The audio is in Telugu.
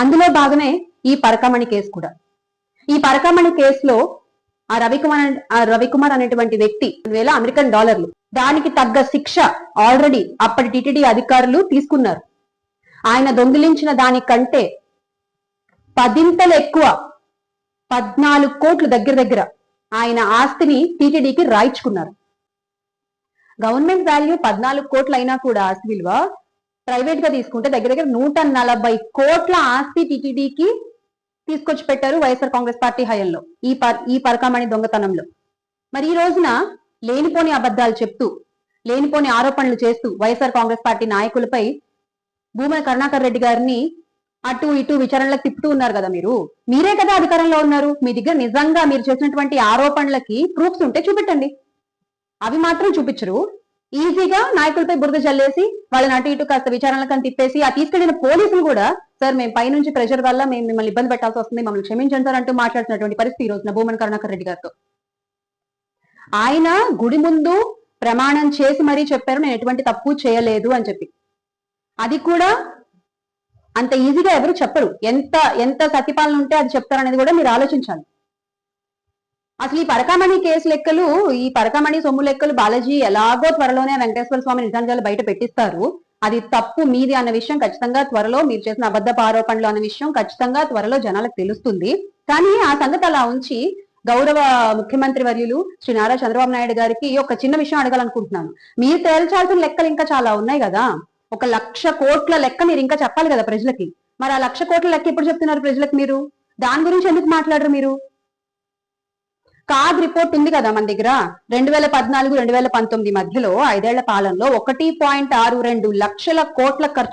అందులో భాగమే ఈ పరకమణి కేసు కూడా. ఈ పరకమణి కేసులో ఆ రవికుమార్ ఆ రవికుమార్ అనేటువంటి వ్యక్తి వేల అమెరికన్ డాలర్లు దానికి తగ్గ శిక్ష ఆల్రెడీ అప్పటి టిటిడి అధికారులు తీసుకున్నారు. ఆయన దొంగిలించిన దానికంటే పదింతలు ఎక్కువ పద్నాలుగు కోట్లు దగ్గర దగ్గర ఆయన ఆస్తిని టీటీడీకి రాయించుకున్నారు. గవర్నమెంట్ వాల్యూ పద్నాలుగు కోట్లు అయినా కూడా ఆస్తి విలువ ప్రైవేట్గా తీసుకుంటే దగ్గర దగ్గర నూట నలభై కోట్ల ఆస్తి టీటీడీకి తీసుకొచ్చి పెట్టారు వైఎస్ఆర్ కాంగ్రెస్ పార్టీ హయంలో. ఈ ఈ పరకామణి దొంగతనంలో. మరి ఈ రోజున లేనిపోని అబద్ధాలు చెప్తూ లేనిపోని ఆరోపణలు చేస్తూ వైఎస్ఆర్ కాంగ్రెస్ పార్టీ నాయకులపై భూమన కరుణాకర్ రెడ్డి గారిని అటు ఇటు విచారణలకు తిప్పుతూ ఉన్నారు కదా మీరు. మీరే కదా అధికారంలో ఉన్నారు. మీ దగ్గర నిజంగా మీరు చేసినటువంటి ఆరోపణలకి ప్రూఫ్స్ ఉంటే చూపెట్టండి. అవి మాత్రం చూపించరు. ఈజీగా నాయకులపై బురద చల్లేసి వాళ్ళని అటు ఇటు కాస్త విచారణలకు తిప్పేసి ఆ తీసుకెళ్ళిన పోలీసులు కూడా సార్ మేము పైనుంచి ప్రెషర్ వల్ల మేము మిమ్మల్ని ఇబ్బంది పెట్టాల్సి వస్తుంది మమ్మల్ని క్షమించండి సార్ అంటూ మాట్లాడుతున్నటువంటి పరిస్థితి ఈ రోజున భూమన్ కరుణాకర్ రెడ్డి గారితో. ఆయన గుడి ముందు ప్రమాణం చేసి మరీ చెప్పారు నేను ఎటువంటి తప్పు చేయలేదు అని చెప్పి. అది కూడా అంత ఈజీగా ఎవరు చెప్పరు. ఎంత ఎంత సతిపాలన ఉంటే అది చెప్తారనేది కూడా మీరు ఆలోచించాలి. అసలు ఈ పరకామణి కేసు లెక్కలు ఈ పరకామణి సొమ్ము లెక్కలు బాలాజీ ఎలాగో త్వరలోనే వెంకటేశ్వర స్వామి నిజాంజాలు బయట పెట్టిస్తారు. అది తప్పు మీది అన్న విషయం ఖచ్చితంగా త్వరలో మీరు చేసిన అబద్ధపు ఆరోపణలు అన్న విషయం ఖచ్చితంగా త్వరలో జనాలకు తెలుస్తుంది. కానీ ఆ సంగతి అలా ఉంచి గౌరవ ముఖ్యమంత్రి వర్యులు శ్రీ నారా చంద్రబాబు నాయుడు గారికి ఒక చిన్న విషయం అడగాలనుకుంటున్నాను. మీరు తేల్చాల్సిన లెక్కలు ఇంకా చాలా ఉన్నాయి కదా? ఒక లక్ష కోట్ల లెక్క మీరు ఇంకా చెప్పాలి కదా ప్రజలకి? మరి ఆ లక్ష కోట్ల లెక్క ఎప్పుడు చెప్తున్నారు ప్రజలకు మీరు? దాని గురించి ఎందుకు మాట్లాడరు మీరు? కాగ్ రిపోర్ట్ ఉంది కదా మన దగ్గర? రెండు వేల పద్నాలుగు రెండు వేల పంతొమ్మిది మధ్యలో ఐదేళ్ళ పాలనలో ఒకటి పాయింట్ ఆరు రెండు లక్షల కోట్ల ఖర్చు